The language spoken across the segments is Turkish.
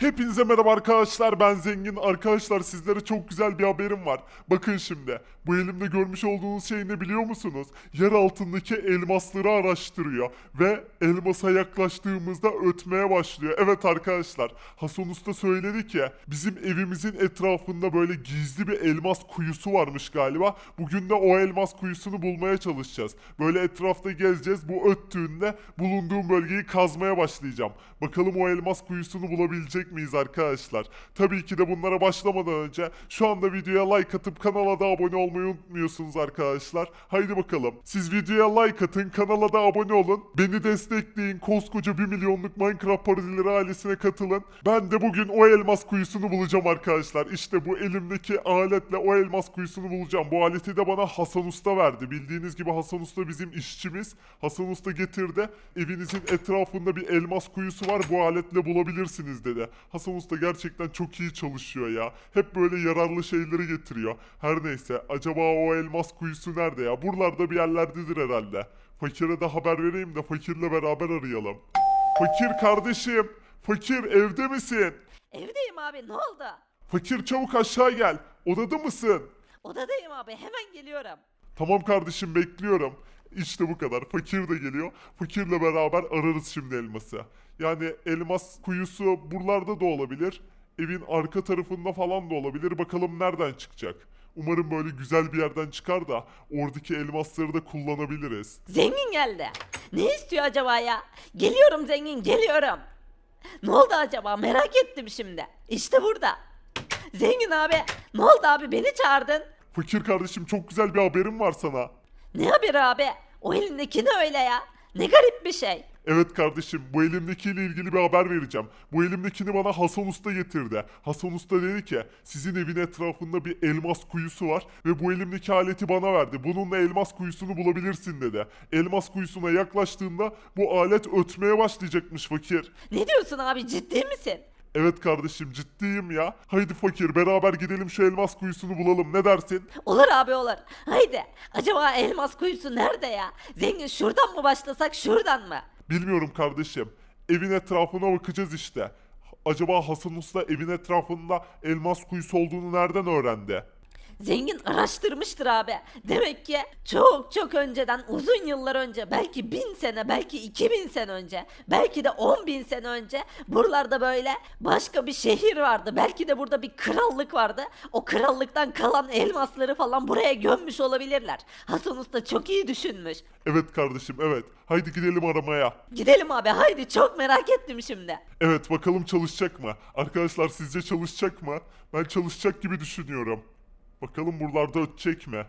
Hepinize merhaba arkadaşlar ben Zengin. Arkadaşlar sizlere çok güzel bir haberim var. Bakın şimdi bu elimde görmüş olduğunuz şey ne biliyor musunuz? Yer altındaki elmasları araştırıyor ve elmasa yaklaştığımızda ötmeye başlıyor. Evet arkadaşlar Hasan Usta söyledi ki bizim evimizin etrafında böyle gizli bir elmas kuyusu varmış galiba. Bugün de o elmas kuyusunu bulmaya çalışacağız. Böyle etrafta gezeceğiz. Bu öttüğünde bulunduğum bölgeyi kazmaya başlayacağım. Bakalım o elmas kuyusunu bulabilecek miyiz arkadaşlar? Tabii ki de bunlara başlamadan önce şu anda videoya like atıp kanala da abone olmayı unutmuyorsunuz arkadaşlar. Haydi bakalım. Siz videoya like atın, kanala da abone olun. Beni destekleyin. Koskoca 1 milyonluk Minecraft parodileri ailesine katılın. Ben de bugün o elmas kuyusunu bulacağım arkadaşlar. İşte bu elimdeki aletle o elmas kuyusunu bulacağım. Bu aleti de bana Hasan Usta verdi. Bildiğiniz gibi Hasan Usta bizim işçimiz. Hasan Usta getirdi. Evinizin etrafında bir elmas kuyusu var. Bu aletle bulabilirsiniz dedi. Hasan Usta gerçekten çok iyi çalışıyor ya. Hep böyle yararlı şeyleri getiriyor. Her neyse acaba o elmas kuyusu nerede ya? Buralarda bir yerlerdedir herhalde. Fakire de haber vereyim de fakirle beraber arayalım. Fakir kardeşim. Fakir evde misin? Evdeyim abi ne oldu? Fakir çabuk aşağı gel. Odada mısın? Odadayım abi hemen geliyorum. Tamam kardeşim bekliyorum. İşte bu kadar. Fakir de geliyor. Fakirle beraber ararız şimdi elması. Yani elmas kuyusu buralarda da olabilir. Evin arka tarafında falan da olabilir. Bakalım nereden çıkacak. Umarım böyle güzel bir yerden çıkar da oradaki elmasları da kullanabiliriz. Zengin geldi. Ne istiyor acaba ya? Geliyorum zengin geliyorum. Ne oldu acaba merak ettim şimdi. İşte burada. Zengin abi ne oldu abi beni çağırdın? Fakir kardeşim çok güzel bir haberim var sana. Ne haberi abi? O elindeki ne öyle ya? Ne garip bir şey. Evet kardeşim bu elimdekiyle ilgili bir haber vereceğim. Bu elimdekini bana Hasan Usta getirdi. Hasan Usta dedi ki sizin evin etrafında bir elmas kuyusu var ve bu elimdeki aleti bana verdi. Bununla elmas kuyusunu bulabilirsin dedi. Elmas kuyusuna yaklaştığında bu alet ötmeye başlayacakmış fakir. Ne diyorsun abi ciddi misin? Evet kardeşim ciddiyim ya. Haydi fakir beraber gidelim şu elmas kuyusunu bulalım ne dersin? Olur abi olur. Haydi. Acaba elmas kuyusu nerede ya? Zengin şuradan mı başlasak şuradan mı? Bilmiyorum kardeşim. Evin etrafına bakacağız işte. Acaba Hasan Usta evin etrafında elmas kuyusu olduğunu nereden öğrendi? Zengin araştırmıştır abi. Demek ki çok çok önceden uzun yıllar önce belki bin sene belki iki bin sene önce belki de on bin sene önce buralarda böyle başka bir şehir vardı. Belki de burada bir krallık vardı. O krallıktan kalan elmasları falan buraya gömmüş olabilirler. Hasan Usta çok iyi düşünmüş. Evet kardeşim evet. Haydi gidelim aramaya. Gidelim abi haydi çok merak ettim şimdi. Evet bakalım çalışacak mı? Arkadaşlar sizce çalışacak mı? Ben çalışacak gibi düşünüyorum. Bakalım buralarda ötecek mi?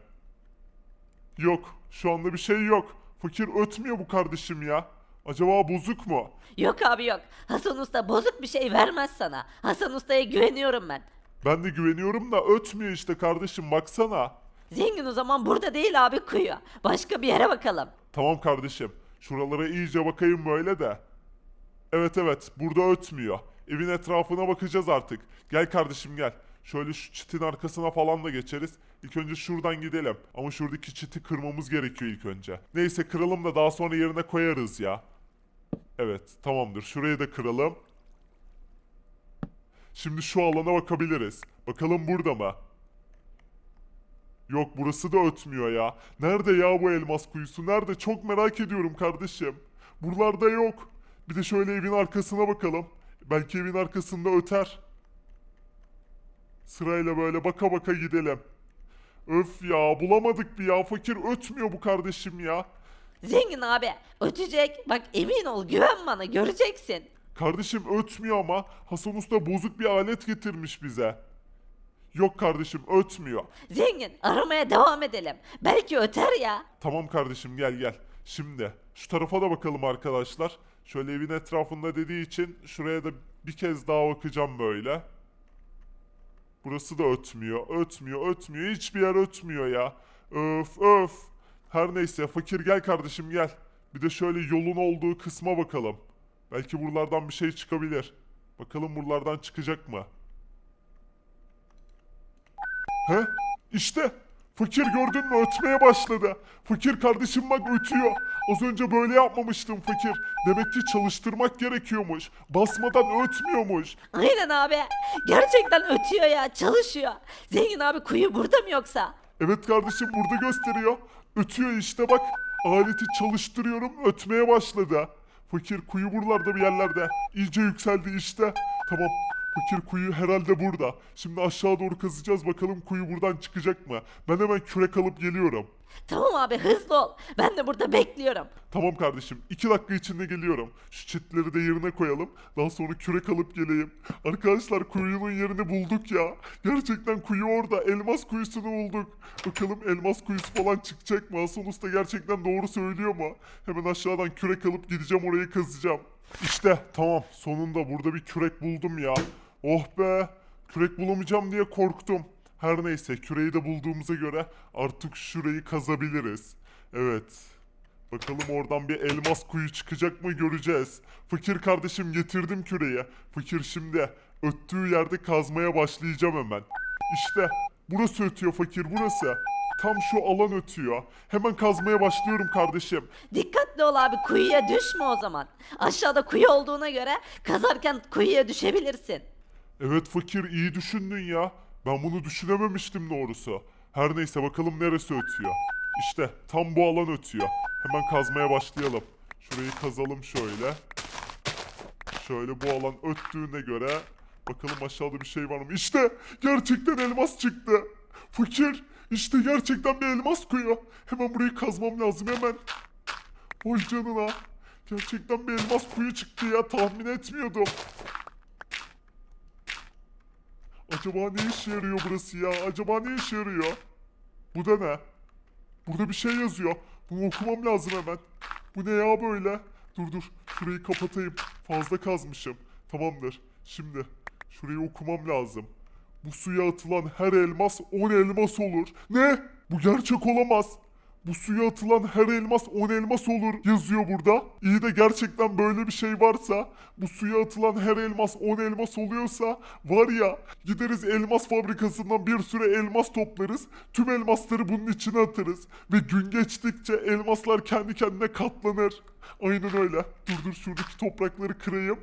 Yok. Şu anda bir şey yok. Fakir ötmüyor bu kardeşim ya. Acaba bozuk mu? Yok abi yok. Hasan Usta bozuk bir şey vermez sana. Hasan Usta'ya güveniyorum ben. Ben de güveniyorum da ötmüyor işte kardeşim baksana. Zengin o zaman burada değil abi kuyu. Başka bir yere bakalım. Tamam kardeşim. Şuralara iyice bakayım böyle de. Evet evet burada ötmüyor. Evin etrafına bakacağız artık. Gel kardeşim gel. Şöyle şu çitin arkasına falan da geçeriz. İlk önce şuradan gidelim. Ama şuradaki çiti kırmamız gerekiyor ilk önce. Neyse kıralım da daha sonra yerine koyarız ya. Evet tamamdır. Şurayı da kıralım. Şimdi şu alana bakabiliriz. Bakalım burada mı? Yok burası da ötmüyor ya. Nerede ya bu elmas kuyusu? Nerede? Çok merak ediyorum kardeşim. Buralarda yok. Bir de şöyle evin arkasına bakalım. Belki evin arkasında öter. Sırayla böyle baka baka gidelim. Öf ya bulamadık bir ya. Fakir ötmüyor bu kardeşim ya. Zengin abi ötecek. Bak emin ol güven bana göreceksin. Kardeşim ötmüyor ama Hasan Usta bozuk bir alet getirmiş bize. Yok kardeşim ötmüyor. Zengin aramaya devam edelim. Belki öter ya. Tamam kardeşim gel gel. Şimdi şu tarafa da bakalım arkadaşlar. Şöyle evin etrafında dediği için şuraya da bir kez daha bakacağım böyle. Burası da ötmüyor, ötmüyor, ötmüyor. Hiçbir yer ötmüyor ya. Öf öf. Her neyse fakir gel kardeşim gel. Bir de şöyle yolun olduğu kısma bakalım. Belki buralardan bir şey çıkabilir. Bakalım buralardan çıkacak mı? He? İşte Fakir gördün mü ötmeye başladı. Fakir kardeşim bak ötüyor. Az önce böyle yapmamıştım fakir. Demek ki çalıştırmak gerekiyormuş. Basmadan ötmüyormuş. Aynen abi. Gerçekten ötüyor ya çalışıyor. Zengin abi kuyu burada mı yoksa? Evet kardeşim burada gösteriyor. Ötüyor işte bak. Aleti çalıştırıyorum ötmeye başladı. Fakir kuyu buralarda bir yerlerde. İyice yükseldi işte. Tamam. Fakir kuyu herhalde burada. Şimdi aşağı doğru kazacağız bakalım kuyu buradan çıkacak mı? Ben hemen kürek alıp geliyorum. Tamam abi hızlı ol. Ben de burada bekliyorum. Tamam kardeşim. iki dakika içinde geliyorum. Şu çitleri de yerine koyalım. Daha sonra kürek alıp geleyim. Arkadaşlar kuyunun yerini bulduk ya. Gerçekten kuyu orada. Elmas kuyusunu bulduk. Bakalım elmas kuyusu falan çıkacak mı? Hasan Usta gerçekten doğru söylüyor mu? Hemen aşağıdan kürek alıp gideceğim orayı kazacağım. İşte tamam sonunda burada bir kürek buldum ya. Oh be. Kürek bulamayacağım diye korktum. Her neyse küreği de bulduğumuza göre artık şurayı kazabiliriz. Evet. Bakalım oradan bir elmas kuyu çıkacak mı göreceğiz. Fakir kardeşim getirdim küreği. Fakir şimdi öttüğü yerde kazmaya başlayacağım hemen. İşte burası ötüyor fakir burası. Tam şu alan ötüyor. Hemen kazmaya başlıyorum kardeşim. Dikkatli ol abi kuyuya düşme o zaman. Aşağıda kuyu olduğuna göre kazarken kuyuya düşebilirsin. Evet fakir iyi düşündün ya. Ben bunu düşünememiştim doğrusu. Her neyse bakalım neresi ötüyor. İşte tam bu alan ötüyor. Hemen kazmaya başlayalım. Şurayı kazalım şöyle. Şöyle bu alan öttüğüne göre bakalım aşağıda bir şey var mı? İşte gerçekten elmas çıktı. Fakir işte gerçekten bir elmas kuyu. Hemen burayı kazmam lazım hemen. Oy canına. Gerçekten bir elmas kuyu çıktı ya tahmin etmiyordum. Acaba ne işe yarıyor burası ya? Acaba ne işe yarıyor? Bu da ne? Burada bir şey yazıyor. Bunu okumam lazım hemen. Bu ne ya böyle? Dur dur. Şurayı kapatayım. Fazla kazmışım. Tamamdır. Şimdi şurayı okumam lazım. Bu suya atılan her elmas 10 elmas olur. Ne? Bu gerçek olamaz. Bu suya atılan her elmas 10 elmas olur yazıyor burada. İyi de gerçekten böyle bir şey varsa, bu suya atılan her elmas 10 elmas oluyorsa var ya gideriz elmas fabrikasından bir sürü elmas toplarız. Tüm elmasları bunun içine atarız. Ve gün geçtikçe elmaslar kendi kendine katlanır. Aynen öyle. Dur dur şuradaki toprakları kırayım.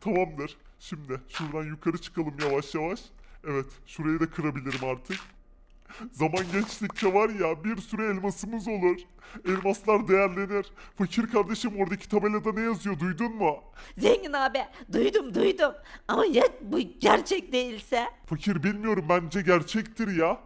Tamamdır. Şimdi şuradan yukarı çıkalım yavaş yavaş. Evet şurayı da kırabilirim artık. Zaman geçtikçe var ya bir sürü elmasımız olur. Elmaslar değerlenir. Fakir kardeşim oradaki tabelada ne yazıyor duydun mu? Zengin abi duydum duydum. Ama ya bu gerçek değilse? Fakir bilmiyorum bence gerçektir ya.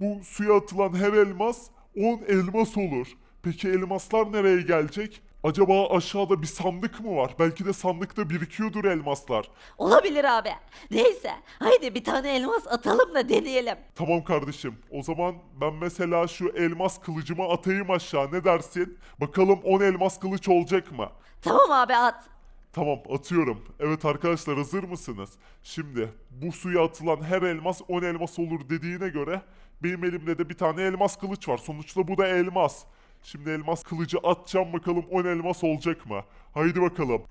Bu suya atılan her elmas 10 elmas olur. Peki elmaslar nereye gelecek? Acaba aşağıda bir sandık mı var? Belki de sandıkta birikiyordur elmaslar. Olabilir abi. Neyse haydi bir tane elmas atalım da deneyelim. Tamam kardeşim. O zaman ben mesela şu elmas kılıcımı atayım aşağı. Ne dersin? Bakalım 10 elmas kılıç olacak mı? Tamam abi at. Tamam atıyorum. Evet arkadaşlar hazır mısınız? Şimdi bu suya atılan her elmas 10 elmas olur dediğine göre benim elimde de bir tane elmas kılıç var. Sonuçta bu da elmas. Şimdi elmas kılıcı atacağım bakalım 10 elmas olacak mı? Haydi bakalım.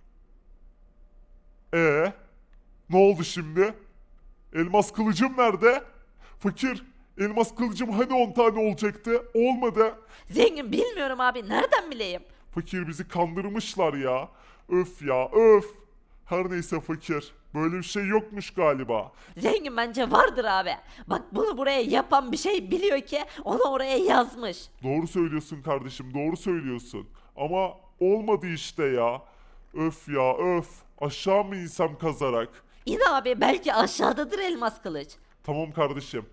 Ee, ne oldu şimdi? Elmas kılıcım nerede? Fakir, elmas kılıcım hani 10 tane olacaktı? Olmadı. Zengin bilmiyorum abi nereden bileyim? Fakir bizi kandırmışlar ya. Öf ya öf. Her neyse fakir. Böyle bir şey yokmuş galiba. Zengin bence vardır abi. Bak bunu buraya yapan bir şey biliyor ki onu oraya yazmış. Doğru söylüyorsun kardeşim doğru söylüyorsun. Ama olmadı işte ya. Öf ya öf. Aşağı mı insem kazarak? İn abi belki aşağıdadır elmas kılıç. Tamam kardeşim.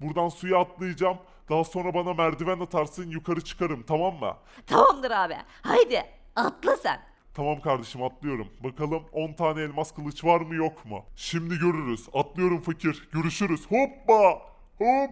Buradan suya atlayacağım. Daha sonra bana merdiven atarsın yukarı çıkarım tamam mı? Tamamdır abi. Haydi atla sen. Tamam kardeşim atlıyorum. Bakalım 10 tane elmas kılıç var mı yok mu? Şimdi görürüz. Atlıyorum fakir. Görüşürüz. Hoppa! Hop!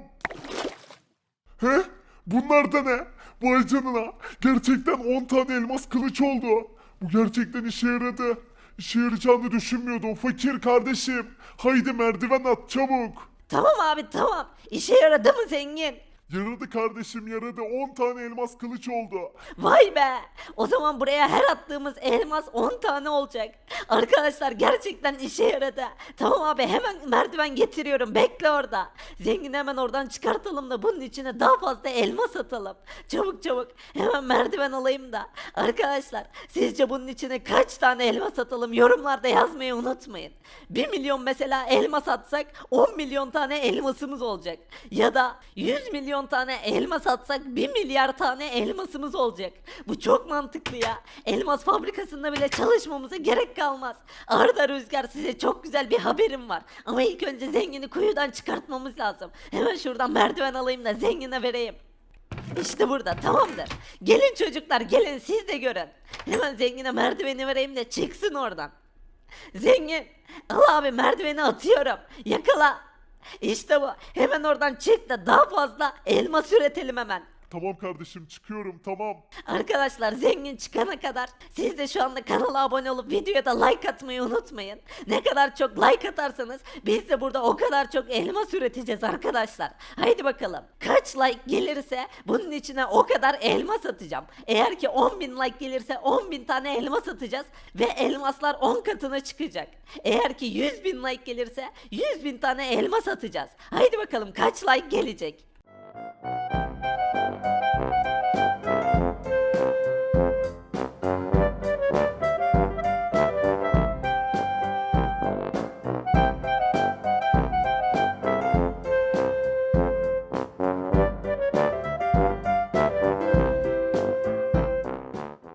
He? Bunlar da ne? Vay canına. Gerçekten 10 tane elmas kılıç oldu. Bu gerçekten işe yaradı. İşe yarayacağını düşünmüyordum. Fakir kardeşim. Haydi merdiven at çabuk. Tamam abi tamam. İşe yaradı mı zengin? Yaradı kardeşim yaradı 10 tane elmas kılıç oldu. Vay be! O zaman buraya her attığımız elmas 10 tane olacak. Arkadaşlar gerçekten işe yaradı. Tamam abi hemen merdiven getiriyorum. Bekle orada. Zengin hemen oradan çıkartalım da bunun içine daha fazla elmas atalım. Çabuk çabuk. Hemen merdiven alayım da. Arkadaşlar sizce bunun içine kaç tane elmas atalım yorumlarda yazmayı unutmayın. 1 milyon mesela elmas atsak 10 milyon tane elmasımız olacak. Ya da 100 milyon tane elmas atsak 1 milyar tane elmasımız olacak. Bu çok mantıklı ya. Elmas fabrikasında bile çalışmamıza gerek kalmaz. Arda Rüzgar size çok güzel bir haberim var. Ama ilk önce zengini kuyudan çıkartmamız lazım. Hemen şuradan merdiven alayım da zengine vereyim. İşte burada tamamdır. Gelin çocuklar gelin siz de görün. Hemen zengine merdiveni vereyim de çıksın oradan. Zengin al abi merdiveni atıyorum. Yakala. İşte bu. Hemen oradan çık da daha fazla elmas üretelim hemen. Tamam kardeşim çıkıyorum tamam. Arkadaşlar zengin çıkana kadar siz de şu anda kanala abone olup videoya da like atmayı unutmayın. Ne kadar çok like atarsanız biz de burada o kadar çok elmas üreteceğiz arkadaşlar. Haydi bakalım. Kaç like gelirse bunun içine o kadar elmas atacağım. Eğer ki 10.000 like gelirse 10.000 tane elmas atacağız ve elmaslar 10 katına çıkacak. Eğer ki 100.000 like gelirse 100.000 tane elmas atacağız. Haydi bakalım kaç like gelecek?